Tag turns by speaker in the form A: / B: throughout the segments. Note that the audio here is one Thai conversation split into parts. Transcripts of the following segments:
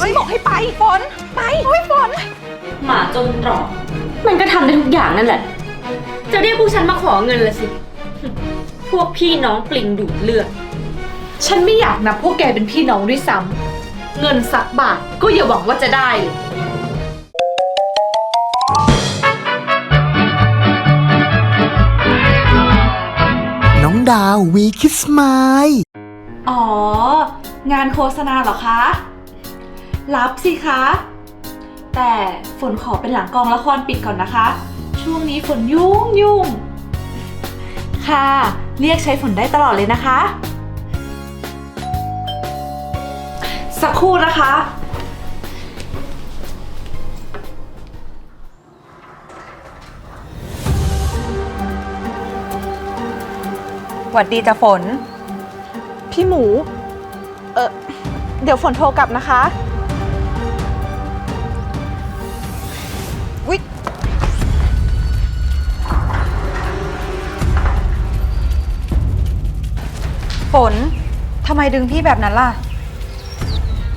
A: ฉันบอกให้ไปฝนไปโอ้ยฝน
B: หมาจนตรอก มันก็ทำได้ทุกอย่างนั่นแหละ จะเรียกพวกฉันมาขอเงินละสิ พวกพี่น้องปลิงดูดเลือด
A: ฉันไม่อยากนับพวกแกเป็นพี่น้องด้วยซ้ำเงินสักบาทก็อย่าหวังว่าจะได้เลย
C: น้องดาววีคิสมาย
A: อ๋อ งานโฆษณาเหรอคะ รับสิคะ แต่ฝนขอเป็นหลังกองละครปิดก่อนนะคะ ช่วงนี้ฝนยุ่งยุ่งค่ะ เรียกใช้ฝนได้ตลอดเลยนะคะ สักครู่นะคะ
D: หวัดดีจ้ะฝน
A: พี่หมู เออเดี๋ยวฝนโทรกลับนะคะ
D: นทำไมดึงพี่แบบนั้นล่ะ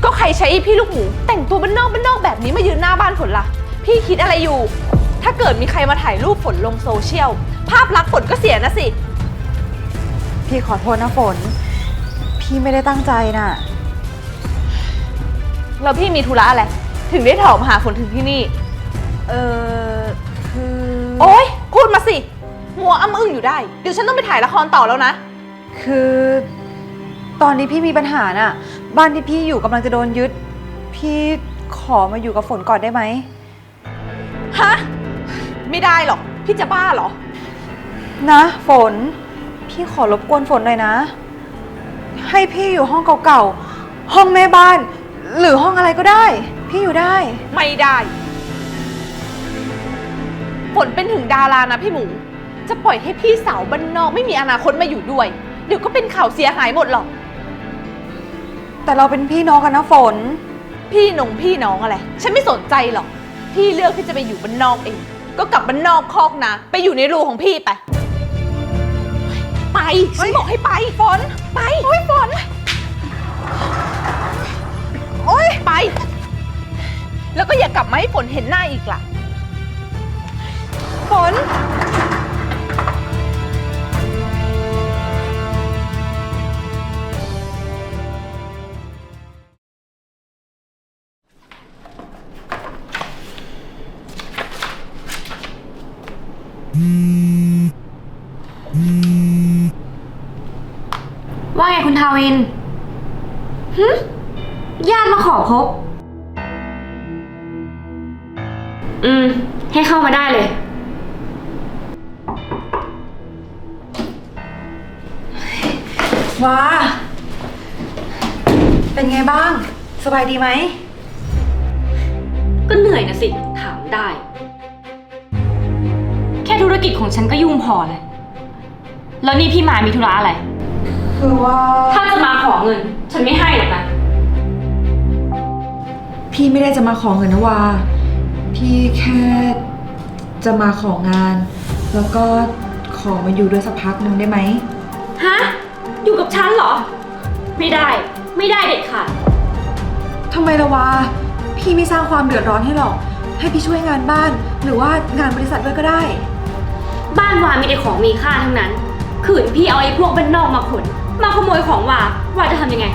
A: ก็ใครใช้ไอ้พี่ลูกหมู แต่งตัวบ้านนอกบ้านนอกแบบนี้มายืนหน้าบ้านฝนล่ะ พี่คิดอะไรอยู่ ถ้าเกิดมีใครมาถ่ายรูปฝนลงโซเชียล ภาพลักษณ์ฝนก็เสียนะสิ
D: พี่ขอโทษนะฝน พี่ไม่ได้ตั้งใจน่ะ
A: แล้วพี่มีธุระอะไร ถึงได้ถอมหาฝนถึงที่นี่
D: เออคือ
A: โอ๊ยพูดมาสิ มัวอ้ำอึ้งอยู่ได้ เดี๋ยวฉันต้องไปถ่ายละครต่อแล้วนะ
D: คือตอนนี้พี่มีปัญหาน่ะ บ้านที่พี่อยู่กำลังจะโดนยึด พี่ขอมาอยู่กับฝนก่อนได้ไหม
A: ฮะ ไม่ได้หรอก พี่จะบ้าเหรอ
D: นะฝน พี่ขอรบกวนฝนหน่อยนะ ให้พี่อยู่ห้องเก่าๆ ห้องแม่บ้าน หรือห้องอะไรก็ได้ พี่อยู่ได้
A: ไม่ได้ ฝนเป็นถึงดารานะพี่หมู จะปล่อยให้พี่สาวบ้านนอกไม่มีอนาคตมาอยู่ด้วย เดี๋ยวก็เป็นข่าวเสียหายหมดหรอก
D: แต่เราเป็นพี่น้องกันนะฝน
A: พี่หนงพี่น้องอะไร ฉันไม่สนใจหรอก พี่เลือกที่จะไปอยู่บ้านนอกเอง ก็กลับบ้านนอกคอกนะไปอยู่ในรูของพี่ไป ไปฉันบอกให้ไปฝนไปโอ้ยฝนโอ้ยไป แล้วก็อย่ากลับมาให้ฝนเห็นหน้าอีกล่ะ ฝน
B: ว่าไงคุณทาวินหึญาติมาขอพบ อืม ให้เข้ามาได้เลย
D: ว้า เป็นไงบ้าง สบายดีไหม
B: ก็เหนื่อยนะสิ ถามได้ แค่ธุรกิจของฉันก็ยุ่งพอเลย แล้วนี่พี่มามีธุระอะไร
D: คือว่า
B: ถ้าจะมาขอเงิน ฉันไม่ให้หรอกนะ
D: พี่ไม่ได้จะมาของเงินนะวาพี่แค่จะมาของาน แล้วก็ขอมาอยู่ด้วยสักพักหนึ่งได้ไหม
B: ฮะ อยู่กับฉันเหรอ ไม่ได้ ไม่ได้เด็ดขาด
D: ทำไมละวะพี่ไม่สร้างความเดือดร้อนให้หรอก ให้พี่ช่วยงานบ้าน หรือว่างานบริษัทด้วยก็ได้
B: บ้านวามีแต่ของมีค่าทั้งนั้น ขืนพี่เอาไอ้พวกบ้านนอกมาขน มาขโมยของวาวาจะทำยังไง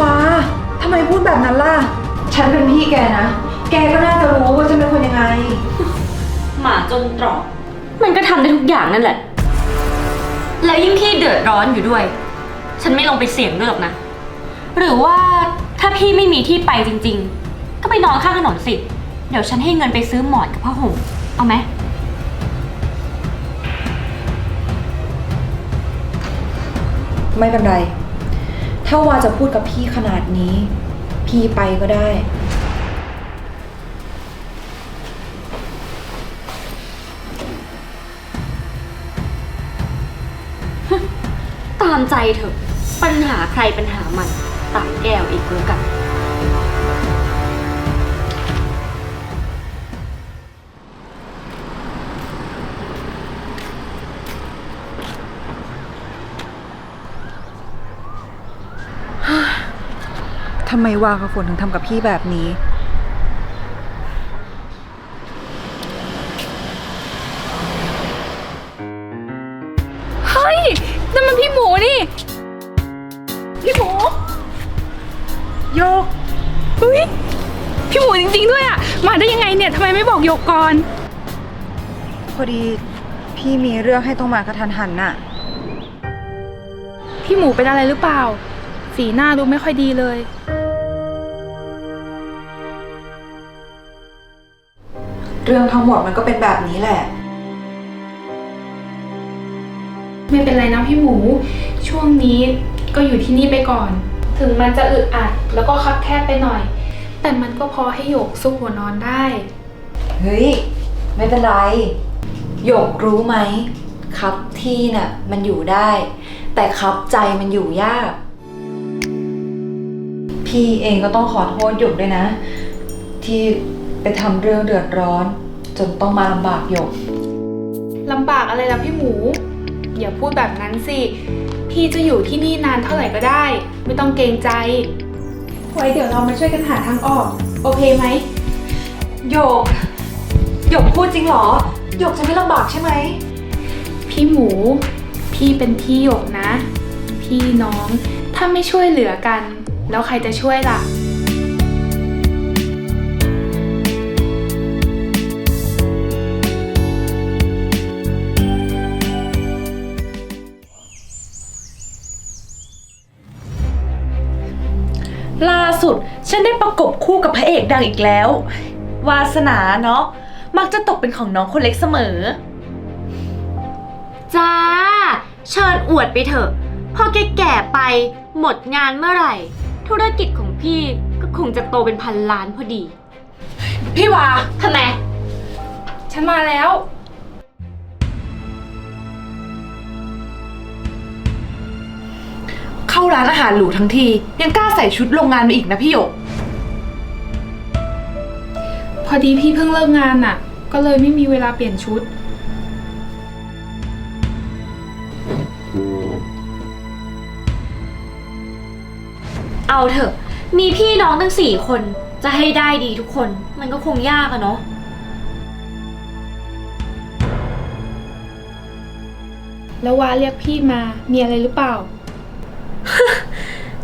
D: ว้าทำไมพูดแบบนั้นล่ะ ฉันเป็นพี่แกนะ แกก็น่าจะรู้ว่าฉันเป็นคนยังไง
B: หมาจนตรอก มันก็ทำได้ทุกอย่างนั่นแหละ แล้วยิ่งพี่เดือดร้อนอยู่ด้วย ฉันไม่ลงไปเสี่ยงด้วยหรอกนะ หรือว่าถ้าพี่ไม่มีที่ไปจริง ๆ ก็ไปนอนข้างถนนสิ เดี๋ยวฉันให้เงินไปซื้อหมอนกับผ้าห่ม เอาไหม
D: ไม่เป็นไร ถ้าวาจะพูดกับพี่ขนาดนี้ พี่ไปก็ได้
B: ตามใจเถอะ ปัญหาใครปัญหามันตักแก้วอีกแล้วกัน
D: ทำไมวากับฝนถึงทำกับพี่แบบนี้
E: เฮ้ยนั่นมันพี่หมูนี่ พี่หมู
D: โยก
E: เฮ้ยพี่หมูจริง ๆ ด้วยอะมาได้ยังไงเนี่ยทำไมไม่บอกโยกก่อน
D: พอดีพี่มีเรื่องให้ต้องมากระทันหันน่ะ
E: พี่หมูเป็นอะไรหรือเปล่า สีหน้าดูไม่ค่อยดีเลย
D: เรื่องทั้งหมดมันก็เป็นแบบนี้แหละ
E: ไม่เป็นไรนะพี่หมู ช่วงนี้ก็อยู่ที่นี่ไปก่อน ถึงมันจะอึดอัดแล้วก็คับแคบไปหน่อย แต่มันก็พอให้โยกสู้หัวนอนได้
D: เฮ้ย ไม่เป็นไร หยกรู้ไหม ครับที่น่ะ มันอยู่ได้ แต่ครับใจมันอยู่ยาก พี่เองก็ต้องขอโทษหยกด้วยนะ ที่ ไปทำเรื่องเดือดร้อน จนต้องมาลำบากหยก
E: ลำบากอะไรล่ะพี่หมู อย่าพูดแบบนั้นสิ พี่จะอยู่ที่นี่นานเท่าไหร่ก็ได้ ไม่ต้องเกรงใจ ไว้เดี๋ยวเรามาช่วยกันหาทางออก โอเคไหม
D: หยก หยกพูดจริงเหรอ หยกจะไม่ลำบากใช่ไหม
E: พี่หมู พี่เป็นพี่หยกนะ พี่น้อง ถ้าไม่ช่วยเหลือกัน แล้วใครจะช่วยล่ะ
F: ล่าสุด ฉันได้ประกบคู่กับพระเอกดังอีกแล้ว วาสนาเนาะมักจะตกเป็นของน้องคนเล็กเสมอ
B: จ้า เชิญอวดไปเถอะ พอแกแก่ไป หมดงานเมื่อไหร่ ธุรกิจของพี่ก็คงจะโตเป็นพันล้านพอดี
F: พี่วา
B: ทำไม
E: ฉันมาแล้ว
F: เข้าร้านอาหารหรูทั้งที ยังกล้าใส่ชุดโรงงานมาอีกนะพี่หยก
E: พอดีพี่เพิ่งเลิกงานน่ะ ก็เลยไม่มีเวลาเปลี่ยนชุด
B: เอาเถอะ มีพี่น้องตั้งสี่คน จะให้ได้ดีทุกคน มันก็คงยากอะเนาะ
E: แล้ววาเรียกพี่มา มีอะไรหรือเปล่า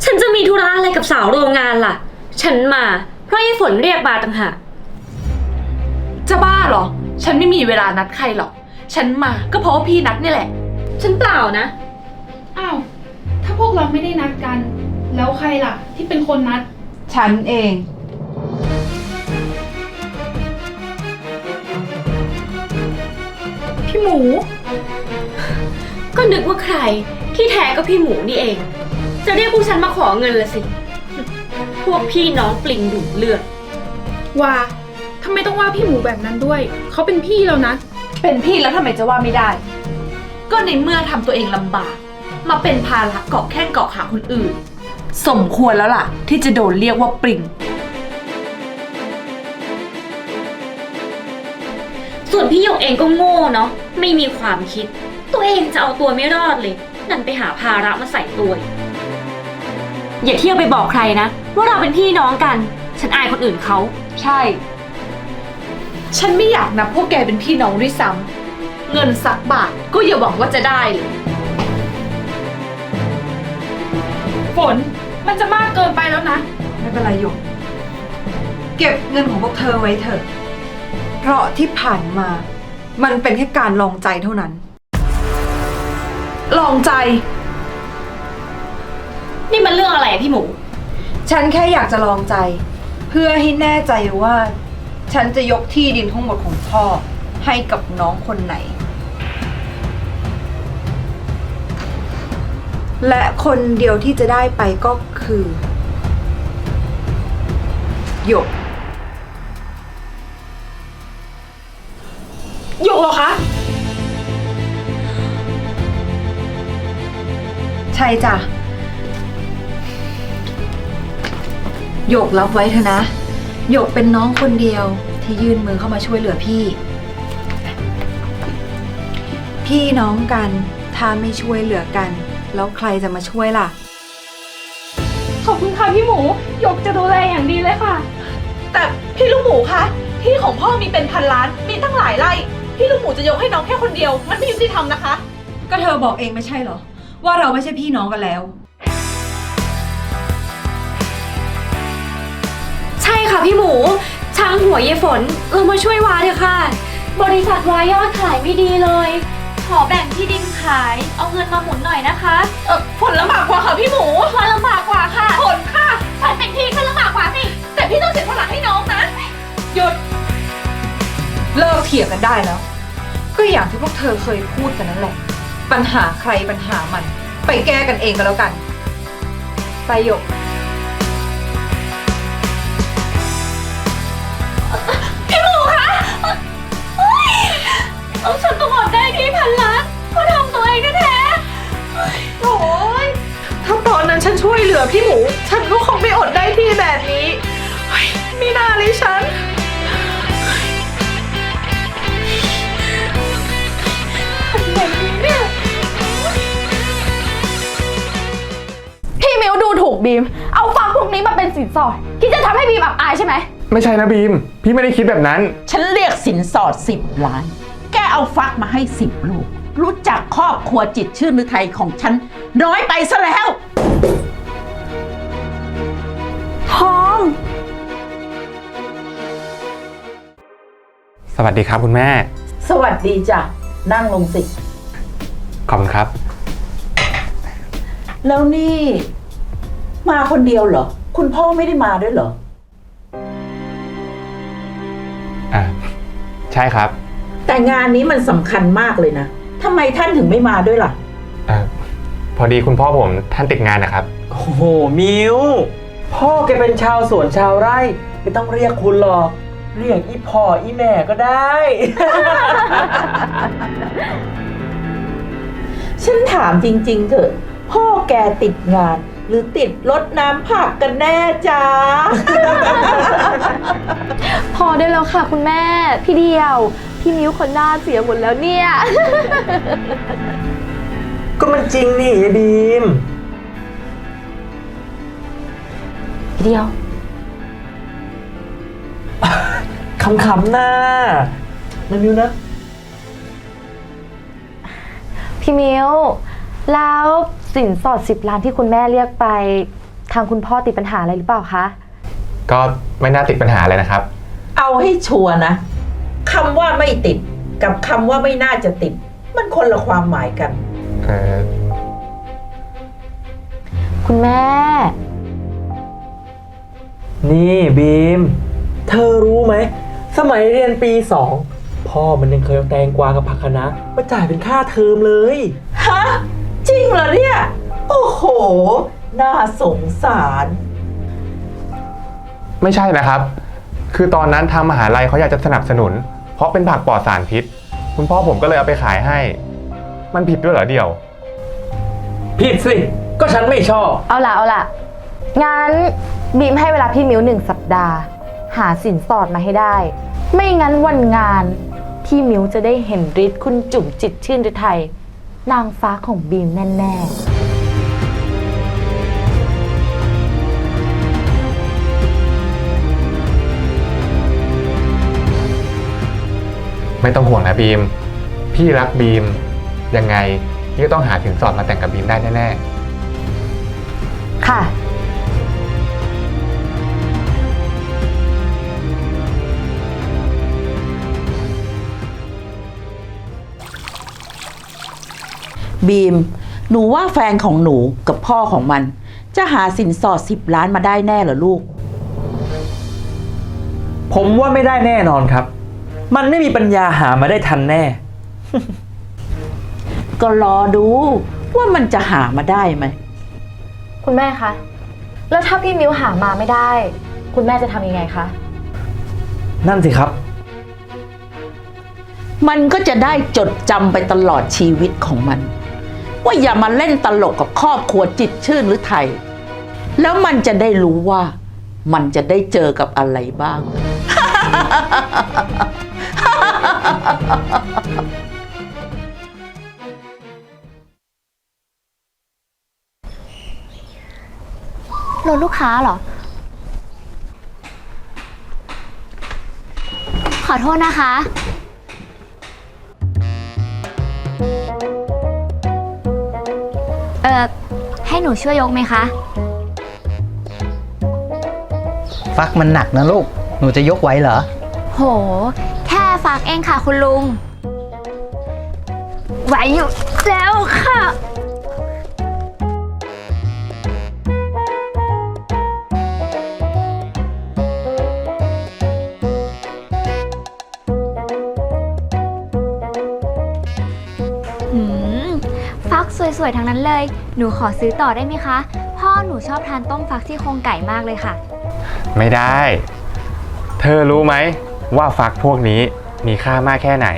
B: ฉันจะมีธุระอะไรกับสาวโรงงานล่ะ ฉันมาเพราะไอ้ฝนเรียกมาต่างหาก
F: จะบ้าเหรอ ฉันไม่มีเวลานัดใครหรอก ฉันมาก็เพราะว่าพี่นัดนี่แหละ
B: ฉันเปล่านะ
E: อ้าว ถ้าพวกเราไม่ได้นัดกัน แล้วใครล่ะ ที่เป็นคนนัด
D: ฉันเอง
E: พี่หมู
B: ก็นึกว่าใครที่แท้ก็พี่หมูนี่เอง จะเรียกพวกฉันมาขอเงินละสิ พวกพี่น้องปลิงดูดเลือด
E: ว่าทำไมต้องว่าพี่หมูแบบนั้นด้วย เขาเป็นพี่เรานะ
F: เป็นพี่แล้วทำไมจะว่าไม่ได้ ก็ในเมื่อทำตัวเองลำบาก มาเป็นภาระเกาะแข้งเกาะขาคนอื่น สมควรแล้วล่ะ ที่จะโดนเรียกว่าปริง
B: ส่วนพี่หยกเองก็โง่เนาะ ไม่มีความคิด ตัวเองจะเอาตัวไม่รอดเลยดันไปหาภาระมาใส่ตัวอีก อย่าเที่ยวไปบอกใครนะ ว่าเราเป็นพี่น้องกัน ฉันอายคนอื่นเขา
F: ใช่ ฉันไม่อยากนับพวกแกเป็นพี่น้องด้วยซ้ำเงินสักบาทก็อย่าหวังว่าจะได้เลย
E: ฝนมันจะมากเกินไปแล้วนะ
D: ไม่เป็นไรหยก เก็บเงินของพวกเธอไว้เถอะ เพราะที่ผ่านมา มันเป็นแค่การลองใจเท่านั้น
F: ลองใจ
B: นี่มันเรื่องอะไรอะพี่หมู
D: ฉันแค่อยากจะลองใจ เพื่อให้แน่ใจว่า ฉันจะยกที่ดินทั้งหมดของพ่อ ให้กับน้องคนไหน และคนเดียวที่จะได้ไปก็คือ หยก
E: หยกเหรอคะ
D: ใช่จ้ะ หยกรับไว้เถอะนะ หยกเป็นน้องคนเดียวที่ยื่นมือเข้ามาช่วยเหลือพี่ พี่น้องกัน ถ้าไม่ช่วยเหลือกัน แล้วใครจะมาช่วยล่ะ
E: ขอบคุณค่ะค่ะพี่หมูหยกจะดูแลอย่างดีเลยค่ะ
A: แต่พี่ลูกหมูคะที่ของพ่อมีเป็นพันล้านมีตั้งหลายไร่พี่ลูกหมูจะยกให้น้องแค่คนเดียว มันไม่ยุติธรรมนะคะ
D: ก็เธอบอกเองไม่ใช่เหรอ ว่าเราไม่ใช่พี่น้องกันแล้ว
B: ค่ะพี่หมูช่างหัวเยายฝนเรามาช่วยวาเถอะค่ะ บริษัทวายอดขายไม่ดีเลย ขอแบ่งที่ดินขาย เอาเงินมาหมุนหน่อยนะคะ
A: เออผลลำบากกว่าค่ะพี่หมู
B: พอลำบากกว่าค่ะ
A: ผลค่ะ
B: ฉันเป็นพี่ก็ลำบากกว่าสิ
A: แต่พี่ต้องเสียสละให้น้องนะ
D: หยุดเลิกเถียงกันได้แล้ว ก็อย่างที่พวกเธอเคยพูดกันนั่นแหละ ปัญหาใครปัญหามัน ไปแก้กันเองก็แล้วกัน ไปหยก
B: เอาฉันต้องอดได้ที่พันล้านก็ทำตัวเองแท้
A: โอ้ยถ้าตอนนั้นฉันช่วยเหลือพี่หมู ฉันก็คงไม่อดได้ที่แบบนี้เฮ้ยไม่น่าเลยฉัน
G: พี่มิวดูถูกบีม เอาฟังพวกนี้มาเป็นสินสอดคิดจะทำให้บีมอับอายใช่ไหม
H: ไม่ใช่นะบีม พี่ไม่ได้คิดแบบนั้น
I: ฉันเรียกสินสอดสิบล้านแก เอาฟักมาให้สิบลูก รู้จักครอบครัวจิตชื่นหรือไทยของฉัน น้อยไปซะแล้ว
G: ทอง
H: สวัสดีครับคุณแม่
I: สวัสดีจ้ะ นั่งลงสิ
H: ขอบคุณครับ
I: แล้วนี่ มาคนเดียวเหรอ คุณพ่อไม่ได้มาด้วยเหรอ
H: อ่า ใช่ครับ
I: แต่งานนี้มันสำคัญมากเลยนะทำไมท่านถึงไม่มาด้วยล่ะ
H: อ่าพอดีคุณพ่อผมท่านติดงานนะครับ
J: โอ้โห มิว พ่อแกเป็นชาวสวนชาวไร่ ไม่ต้องเรียกคุณหรอก เรียกอีพ่ออีแม่ก็ได้
I: ฉันถามจริง ๆ เถอะ พ่อแกติดงาน หรือติดรดน้ำผักกันแน่จ้า
G: พอได้แล้วค่ะคุณแม่ พี่เดียว พี่มิวคนหน้าเสียหมดแล้วเนี่ย
J: ก็มันจริงนี่ไอ้บีม
G: พี่เดียว
J: ขำๆหน้านะมิวนะ
G: พี่มิว แล้วสินสอดสิบล้านที่คุณแม่เรียกไป ทางคุณพ่อติดปัญหาอะไรหรือเปล่าคะ
H: ก็ไม่น่าติดปัญหาเลยนะครับ
I: เอาให้ชัวร์นะคำว่าไม่ติดกับคำว่าไม่น่าจะติด มันคนละความหมายกัน
H: เออ
G: คุณแม่
J: นี่บีม เธอรู้ไหม สมัยเรียนปีสองพ่อมันยังเคยเอาแตงกวากับผักคะน้ามาจ่ายเป็นค่าเทอมเลย
I: ฮะ จริงเหรอเนี่ย โอ้โห น่าสงสาร
H: ไม่ใช่นะครับ คือตอนนั้นทางมหาลัยเขาอยากจะสนับสนุน เพราะเป็นผักปลอดสารพิษ คุณพ่อผมก็เลยเอาไปขายให้ มันผิดด้วยเหรอเดี่ยว
J: ผิดสิ ก็ฉันไม่ชอบ
G: เอาล่ะเอาล่ะ งั้นบีมให้เวลาพี่มิวหนึ่งสัปดาห์ หาสินสอดมาให้ได้ ไม่งั้นวันงาน พี่มิวจะได้เห็นฤทธิ์คุณจุ๋มจิตชื่นฤทัย นางฟ้าของบีมแน่ๆ
H: ไม่ต้องห่วงนะบีม พี่รักบีม ยังไงพี่ก็ต้องหาสินสอดมาแต่งกับบีมได้แน่
G: ค่ะ
I: บีม หนูว่าแฟนของหนูกับพ่อของมัน จะหาสินสอดสิบล้านมาได้แน่เหรอลูก
J: ผมว่าไม่ได้แน่นอนครับ มันไม่มีปัญญาหามาได้ทันแน่
I: ก็รอดูว่ามันจะหามาได้ไหม
G: คุณแม่คะ แล้วถ้าพี่มิวหามาไม่ได้ คุณแม่จะทำยังไงคะ
J: นั่นสิครับ
I: มันก็จะได้จดจำไปตลอดชีวิตของมัน ว่าอย่ามาเล่นตลกกับครอบครัวจิตชื่นหรือไทย แล้วมันจะได้รู้ว่า มันจะได้เจอกับอะไรบ้าง
G: ร
K: ถลูกค้าเหรอ ขอโทษนะคะ เอ่อ ให้หนูช่วยยกไหมคะ
L: ฟักมันหนักนะลูก หนูจะยกไหวเหรอ
K: โห แค่ฝากเองค่ะคุณลุง ไหวอยู่แล้วค่ะ สวยๆทั้งนั้นเลย หนูขอซื้อต่อได้ไหมคะ พ่อหนูชอบทานต้มฟักที่โครงไก่มากเลยค่ะ
H: ไม่ได้ เธอรู้ไหมว่าฟักพวกนี้มีค่ามากแค่ไหน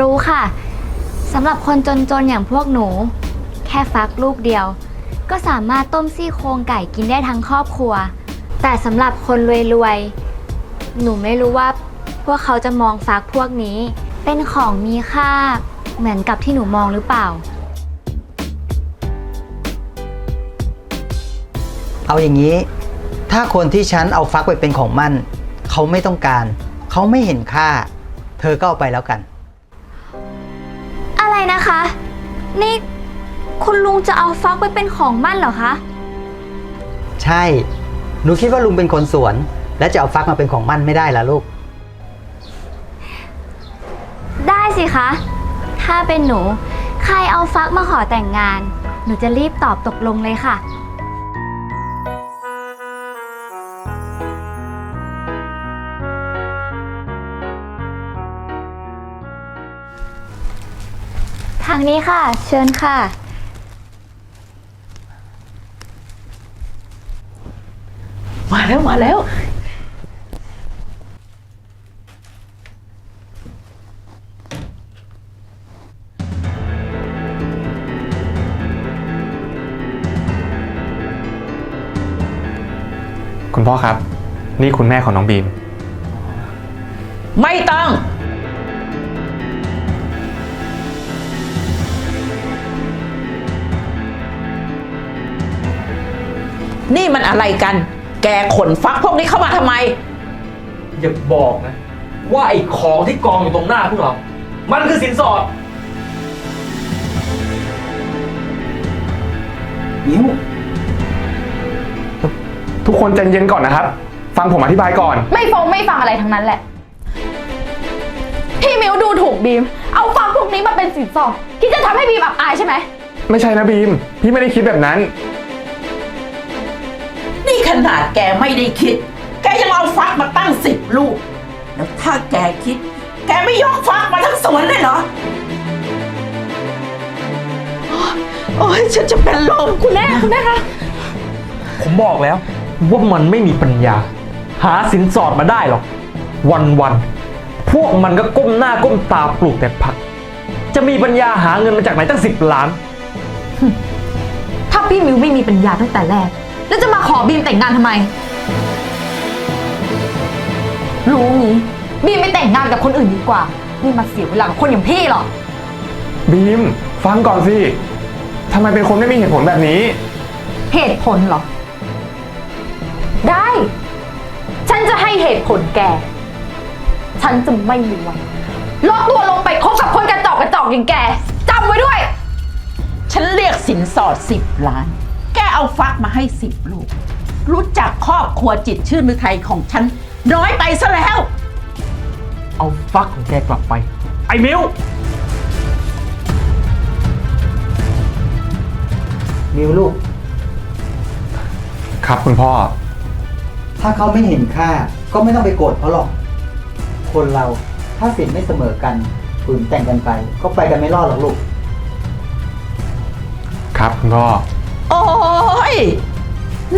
K: รู้ค่ะสำหรับคนจนๆอย่างพวกหนู แค่ฟักลูกเดียว ก็สามารถต้มซี่โครงไก่กินได้ทั้งครอบครัว แต่สำหรับคนรวยๆ หนูไม่รู้ว่าพวกเขาจะมองฟักพวกนี้ เป็นของมีค่า เหมือนกับที่หนูมองหรือเปล่า
L: เอาอย่างนี้ ถ้าคนที่ฉันเอาฟักไปเป็นของมั่น เขาไม่ต้องการ เขาไม่เห็นค่า เธอก็เอาไปแล้วกัน
K: อะไรนะคะ นี่คุณลุงจะเอาฟักไปเป็นของมั่นเหรอคะ
L: ใช่ หนูคิดว่าลุงเป็นคนสวน และจะเอาฟักมาเป็นของมั่นไม่ได้ล่ะลูก
K: สิคะ ถ้าเป็นหนู ใครเอาฟักมาขอแต่งงาน หนูจะรีบตอบตกลงเลยค่ะ ทางนี้ค่ะ เชิญค่ะ
I: มาแล้วมาแล้ว
H: พ่อครับ นี่คุณแม่ของน้องบีม
I: ไม่ต้อง นี่มันอะไรกัน แกขนฟักพวกนี้เข้ามาทำไม
J: อย่าบอกนะ ว่าไอ้ของที่กองอยู่ตรงหน้าพวกเรา มันคือสินสอด
L: นิ้ว
H: ทุกคนใจเย็นก่อนนะครับ ฟังผมอธิบายก่อน
M: ไม่ฟงไม่ฟังอะไรทั้งนั้นแหละพี่มิวดูถูกบีม เอาฟังพวกนี้มาเป็นสินสอดที่จะทำให้บีมอับอายใช่ไหม
H: ไม่ใช่นะบีม พี่ไม่ได้คิดแบบนั้น
I: นี่ขนาดแกไม่ได้คิด แกยังเอาฟักมาตั้งสิบลูก แล้วถ้าแกคิด แกไม่ยกฟักมาทั้งสวนเลยเหรอ โอ้ยฉันจะเป็นลมคุณแม่คุณแม่คะ
J: ผมบอกแล้ว ว่ามันไม่มีปัญญา หาสินสอดมาได้หรอก วันวันๆพวกมันก็ก้มหน้าก้มตาปลูกแต่ผัก จะมีปัญญาหาเงินมาจากไหนตั้งสิบล้าน
M: ถ้าพี่มิวไม่มีปัญญาตั้งแต่แรก แล้วจะมาขอบีมแต่งงานทำไม รู้งี้บีมไปแต่งงานกับคนอื่นดีกว่า นี่มาเสียเวลากับคนอย่างพี่หรอก
H: บีม ฟังก่อนสิทำไมเป็นคนไม่มีเหตุผลแบบนี้
M: เหตุผลเหรอ ฉันจะให้เหตุผลแก ฉันจะไม่มีวันลดตัวลงไปคบกับคนกระจอกกระจอกอย่างแกจำไว้ด้วย
I: ฉันเรียกสินสอดสิบล้าน แกเอาฟักมาให้สิบลูก รู้จักครอบครัวจิตชื่นฤทัยของฉัน น้อยไปซะแล้ว
J: เอาฟักของแกกลับไป ไอ้มิว
L: มิวลูก
H: ครับคุณพ่อ
L: ถ้าเขาไม่เห็นค่าก็ไม่ต้องไปโกรธเขาหรอก คนเราถ้าสินไม่เสมอกันฝืนแต่งกันไป ก็ไปกันไม่รอดหรอกลูก
H: ครับคุณพ่อ
I: โอ้ย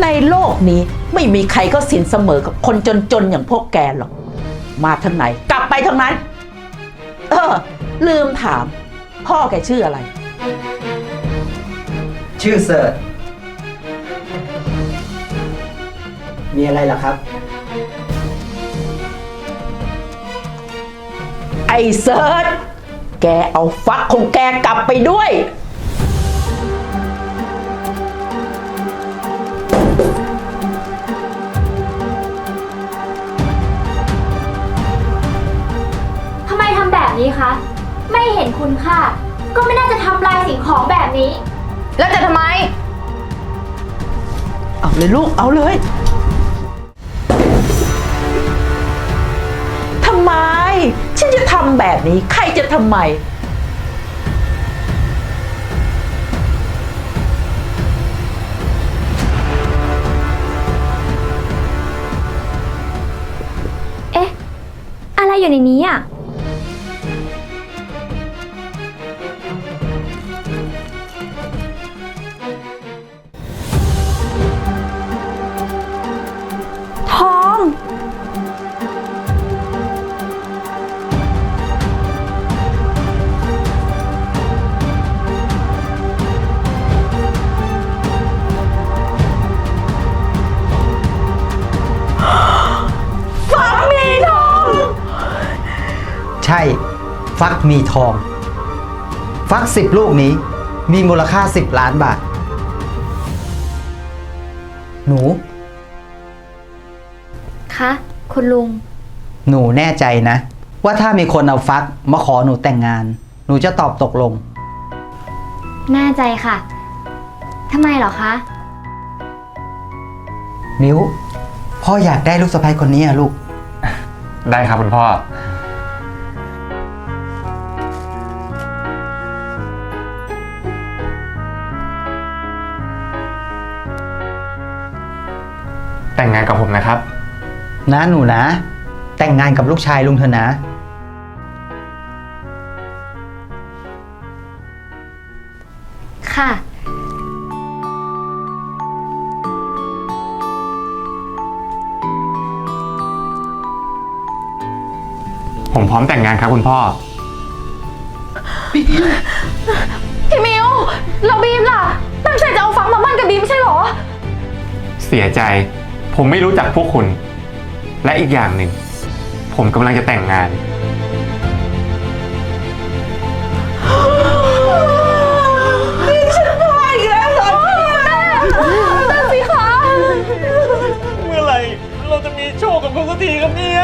I: ในโลกนี้ไม่มีใครก็สินเสมอกับคนจนๆ อย่างพวกแกหรอก มาทางไหน กลับไปทางนั้น เออ ลืมถาม พ่อแกชื่ออะไร
L: ชื่อเสิร์ช มีอะไรล่ะครับ
I: ไอ้เซิร์ชแกเอาฟักของแกกลับไปด้วย
K: ทำไมทำแบบนี้คะ ไม่เห็นคุณค่า ก็ไม่น่าจะทำลายสิ่งของแบบนี้
M: แล้วจะทำไม
I: เอาเลยลูก เอาเลย ฉันจะทำแบบนี้ใครจะทำไม
K: เอ๊ะ อะไรอยู่ในนี้อะ
L: มีทอง ฟักสิบลูกนี้มีมูลค่าสิบล้านบาท หนู
K: คะคุณลุง
L: หนูแน่ใจนะ ว่าถ้ามีคนเอาฟักมาขอหนูแต่งงาน หนูจะตอบตกลง
K: แน่ใจค่ะทำไมเหรอคะ
L: มิ้ว พ่ออยากได้ลูกสะใภ้คนนี้อะลูก
H: ได้ครับคุณพ่อ แต่งงานกับผมนะครับ
L: นะหนูนะ แต่งงานกับลูกชายลุงเถอะนะ
K: ค่ะ
H: ผมพร้อมแต่งงานครับคุณพ่อ
M: พี่มิวเราบีมล่ะ ตั้งใจจะเอาฟังมามั่นกับบีมไม่ใช่เหรอ
H: เสียใจ ผมไม่รู้จักพวกคุณ และอีกอย่างหนึ่ง ผมกำลังจะแต่งงาน
M: นั่นสิคะ
J: เมื่อไหร่เราจะมีโชคกับเขาสักทีครับเนี่ย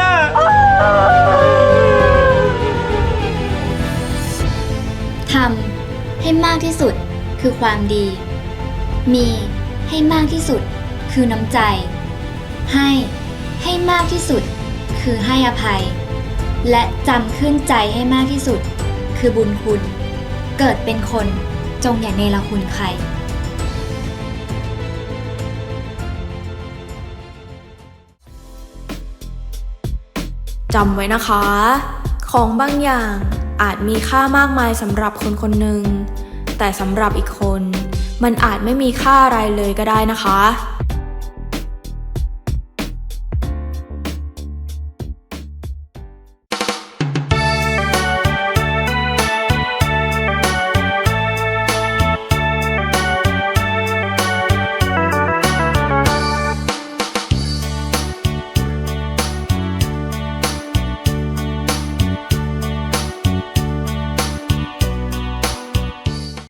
K: ทำให้มากที่สุดคือความดี มีให้มากที่สุดคือน้ำใจ ให้ให้มากที่สุด คือให้อภัย และจำขึ้นใจให้มากที่สุด คือบุญคุณ เกิดเป็นคนจงอย่าเนรคุณใคร
N: จำไว้นะคะ ของบางอย่างอาจมีค่ามากมายสำหรับคนคนหนึ่ง แต่สำหรับอีกคน มันอาจไม่มีค่าอะไรเลยก็ได้นะคะ